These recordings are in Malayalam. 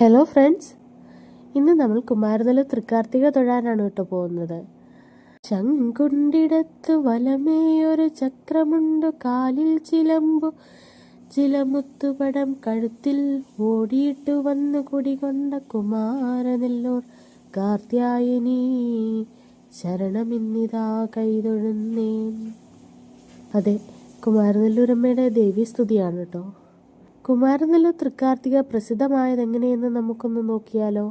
ഹലോ ഫ്രണ്ട്സ് ഇന്ന് നമ്മൾ കുമാരനില തൃക്കാർത്തിക തൊഴാനാണ് കേട്ടോ പോകുന്നത്. ശങ്കുണ്ടിടത്ത് വലമേയൊരു ചക്രമുണ്ട്. കാലിൽ ചിലമ്പു ചിലമുത്തുപടം കഴുത്തിൽ ഓടിയിട്ടു വന്നു കുടികൊണ്ട കുമാരനെല്ലോർ കാർത്യായനി. ശരണമിന്നിതാ കൈതൊഴുന്നേൻ. അതെ കുമാരനെല്ലൂരമ്മയുടെ ദേവീസ്തുതിയാണ് കേട്ടോ. കുമാരനെല്ലൂർ തൃക്കാർത്തിക പ്രസിദ്ധമായത് എങ്ങനെയെന്ന് നമുക്കൊന്ന് നോക്കിയാലോ?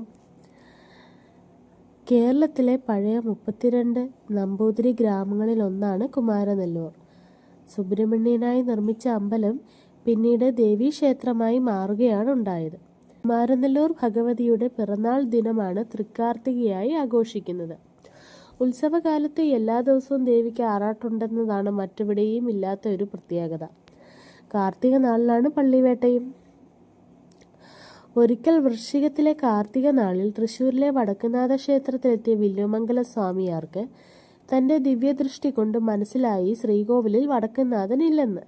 കേരളത്തിലെ പഴയ മുപ്പത്തിരണ്ട് നമ്പൂതിരി ഗ്രാമങ്ങളിൽ ഒന്നാണ് കുമാരനെല്ലൂർ. സുബ്രഹ്മണ്യനായി നിർമ്മിച്ച അമ്പലം പിന്നീട് ദേവീക്ഷേത്രമായി മാറുകയാണ് ഉണ്ടായത്. കുമാരനെല്ലൂർ ഭഗവതിയുടെ പിറന്നാൾ ദിനമാണ് തൃക്കാർത്തികയായി ആഘോഷിക്കുന്നത്. ഉത്സവകാലത്ത് എല്ലാ ദിവസവും ദേവിക്ക് ആറാട്ടുണ്ടെന്നതാണ് മറ്റെവിടെയും ഇല്ലാത്ത ഒരു പ്രത്യേകത. കാർത്തിക നാളിലാണ് പള്ളിവേട്ടയും. ഒരിക്കൽ വൃശ്ചികത്തിലെ കാർത്തിക നാളിൽ തൃശൂരിലെ വടക്കുനാഥ ക്ഷേത്രത്തിലെത്തിയ വില്ലുമംഗല സ്വാമിയാർക്ക് തന്റെ ദിവ്യദൃഷ്ടി കൊണ്ട് മനസ്സിലായി ശ്രീകോവിലിൽ വടക്കുനാഥൻ ഇല്ലെന്ന്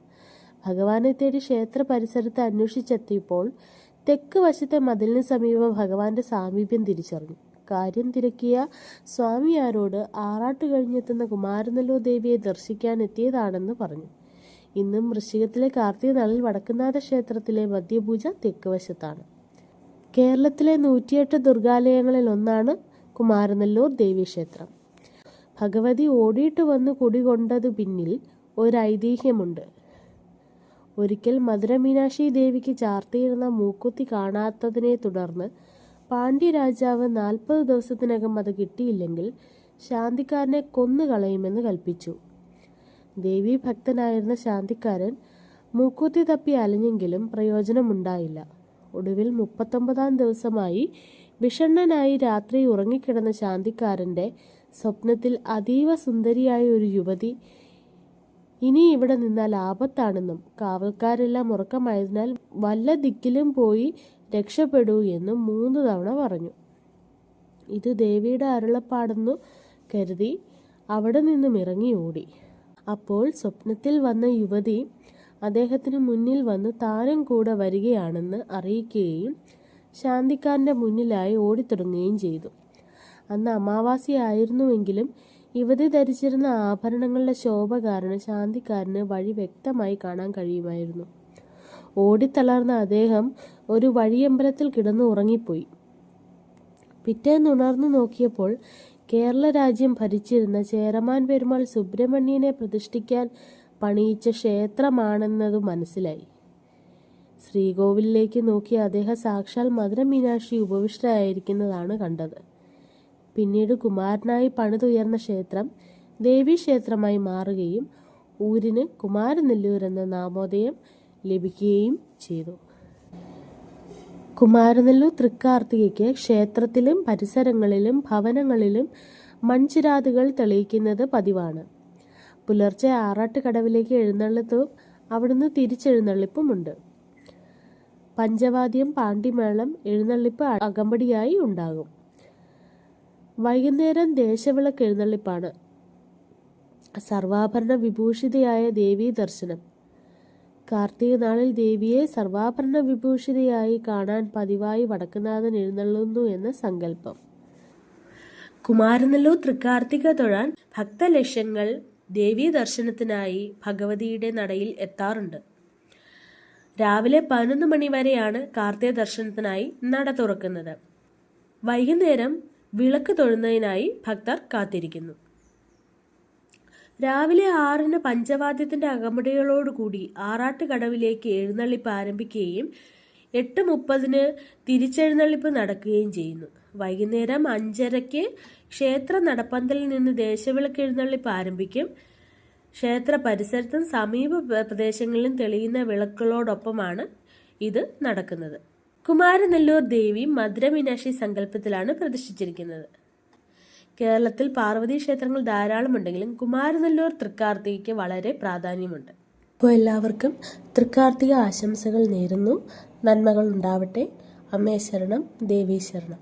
ഭഗവാനെ തേടി ക്ഷേത്ര പരിസരത്ത് അന്വേഷിച്ചെത്തിയപ്പോൾ തെക്ക് വശത്തെ മതിലിന് സമീപം ഭഗവാന്റെ സാമീപ്യം തിരിച്ചറിഞ്ഞു. കാര്യം തിരക്കിയ സ്വാമിയാരോട് ആറാട്ട് കഴിഞ്ഞെത്തുന്ന കുമാരനല്ലൂർ ദേവിയെ ദർശിക്കാൻ എത്തിയതാണെന്ന് പറഞ്ഞു. ഇന്നും വൃശ്ചികത്തിലെ കാർത്തിക നാളിൽ വടക്കുന്നാഥ ക്ഷേത്രത്തിലെ മധ്യപൂജ തെക്കുവശത്താണ്. കേരളത്തിലെ നൂറ്റിയെട്ട് ദുർഗാലയങ്ങളിൽ ഒന്നാണ് കുമാരനെല്ലൂർ ദേവീക്ഷേത്രം. ഭഗവതി ഓടിയിട്ട് വന്ന് കുടികൊണ്ടതു പിന്നിൽ ഒരു ഐതിഹ്യമുണ്ട് ഒരിക്കൽ മധുരമീനാക്ഷി ദേവിക്ക് ചാർത്തിയിരുന്ന മൂക്കുത്തി കാണാത്തതിനെ തുടർന്ന് പാണ്ഡ്യരാജാവ് നാൽപ്പത് ദിവസത്തിനകം അത് കിട്ടിയില്ലെങ്കിൽ ശാന്തിക്കാരനെ കൊന്നുകളയുമെന്ന് കൽപ്പിച്ചു. ദേവീ ഭക്തനായിരുന്ന ശാന്തിക്കാരൻ മൂക്കൂത്തി തപ്പി അലഞ്ഞെങ്കിലും പ്രയോജനമുണ്ടായില്ല. ഒടുവിൽ മുപ്പത്തൊമ്പതാം ദിവസമായി വിഷണ്ണനായി രാത്രി ഉറങ്ങിക്കിടന്ന ശാന്തിക്കാരന്റെ സ്വപ്നത്തിൽ അതീവ സുന്ദരിയായ ഒരു യുവതി ഇനി ഇവിടെ നിന്നാൽ ആപത്താണെന്നും കാവൽക്കാരെല്ലാം ഉറക്കമായതിനാൽ വല്ല ദിക്കിലും പോയി രക്ഷപ്പെടൂ എന്നും മൂന്ന് തവണ പറഞ്ഞു. ഇത് ദേവിയുടെ അരുളപ്പാടെന്നു കരുതി അവിടെ നിന്നും ഇറങ്ങി ഓടി അപ്പോൾ സ്വപ്നത്തിൽ വന്ന യുവതി അദ്ദേഹത്തിന് മുന്നിൽ വന്ന് താരം കൂടെ വരികയാണെന്ന് അറിയിക്കുകയും ശാന്തിക്കാരന്റെ മുന്നിലായി ഓടിത്തുടങ്ങുകയും ചെയ്തു. അന്ന് അമാവാസിയായിരുന്നുവെങ്കിലും യുവതി ധരിച്ചിരുന്ന ആഭരണങ്ങളുടെ ശോഭ കാരണം ശാന്തിക്കാരന് വഴി വ്യക്തമായി കാണാൻ കഴിയുമായിരുന്നു. ഓടിത്തളർന്ന അദ്ദേഹം ഒരു വഴിയമ്പലത്തിൽ കിടന്നു ഉറങ്ങിപ്പോയി പിറ്റേന്ന് ഉണർന്നു നോക്കിയപ്പോൾ കേരള രാജ്യം ഭരിച്ചിരുന്ന ചേരമാൻ പെരുമാൾ സുബ്രഹ്മണ്യനെ പ്രതിഷ്ഠിക്കാൻ പണിയിച്ച ക്ഷേത്രമാണെന്നത് മനസ്സിലായി. ശ്രീകോവിലേക്ക് നോക്കി അദ്ദേഹം സാക്ഷാൽ മധുര മീനാക്ഷി ഉപവിഷ്ടയായിരിക്കുന്നതാണ് കണ്ടത്. പിന്നീട് കുമാരനായി പണിതുയർന്ന ക്ഷേത്രം ദേവീക്ഷേത്രമായി മാറുകയും ഊരിന് കുമാരനെല്ലൂർ എന്ന നാമോദയം ലഭിക്കുകയും ചെയ്തു. കുമാരനെല്ലൂർ തൃക്കാർത്തികയ്ക്ക് ക്ഷേത്രത്തിലും പരിസരങ്ങളിലും ഭവനങ്ങളിലും മൺചിരാതുകൾ തെളിയിക്കുന്നത് പതിവാണ്. പുലർച്ചെ ആറാട്ട് കടവിലേക്ക് എഴുന്നള്ളത്തും അവിടുന്ന് തിരിച്ചെഴുന്നള്ളിപ്പുമുണ്ട്. പഞ്ചവാദ്യം പാണ്ടിമേളം എഴുന്നള്ളിപ്പ് അകമ്പടിയായി ഉണ്ടാകും. വൈകുന്നേരം ദേശവിളക്ക് എഴുന്നള്ളിപ്പാണ്. സർവാഭരണ വിഭൂഷിതയായ ദേവീ ദർശനം കാർത്തിക നാളിൽ ദേവിയെ സർവാഭരണ വിഭൂഷിതയായി കാണാൻ പതിവായി വടക്കുനാഥൻ എഴുന്നള്ളുന്നു എന്ന സങ്കല്പം. കുമാരനല്ലൂർ തൃക്കാർത്തിക തൊഴാൻ ഭക്തലക്ഷങ്ങൾ ദേവീ ദർശനത്തിനായി ഭഗവതിയുടെ നടയിൽ എത്താറുണ്ട്. രാവിലെ പതിനൊന്ന് മണി വരെയാണ് കാർത്തിക ദർശനത്തിനായി നട തുറക്കുന്നത്. വൈകുന്നേരം വിളക്ക് തൊഴുന്നതിനായി ഭക്തർ കാത്തിരിക്കുന്നു. രാവിലെ ആറിന് പഞ്ചവാദ്യത്തിന്റെ അകമ്പടികളോടുകൂടി ആറാട്ട് കടവിലേക്ക് എഴുന്നള്ളിപ്പ് ആരംഭിക്കുകയും എട്ട് മുപ്പതിന് തിരിച്ചെഴുന്നള്ളിപ്പ് നടക്കുകയും ചെയ്യുന്നു. വൈകുന്നേരം അഞ്ചരയ്ക്ക് ക്ഷേത്ര നടപ്പന്തലിൽ നിന്ന് ദേശവിളക്ക് എഴുന്നള്ളിപ്പ് ആരംഭിക്കും. ക്ഷേത്ര പരിസരത്തും സമീപ പ്രദേശങ്ങളിലും തെളിയുന്ന വിളക്കുകളോടൊപ്പമാണ് ഇത് നടക്കുന്നത്. കുമാരനെല്ലൂർ ദേവി മധുരമീനാക്ഷി സങ്കല്പത്തിലാണ് പ്രതിഷ്ഠിച്ചിരിക്കുന്നത് കേരളത്തിൽ പാർവതി ക്ഷേത്രങ്ങൾ ധാരാളമുണ്ടെങ്കിലും കുമാരനെല്ലൂർ തൃക്കാർത്തികയ്ക്ക് വളരെ പ്രാധാന്യമുണ്ട്. അപ്പോൾ എല്ലാവർക്കും തൃക്കാർത്തിക ആശംസകൾ നേരുന്നു. നന്മകൾ ഉണ്ടാവട്ടെ. അമ്മേ ശരണം ദേവീ ശരണം.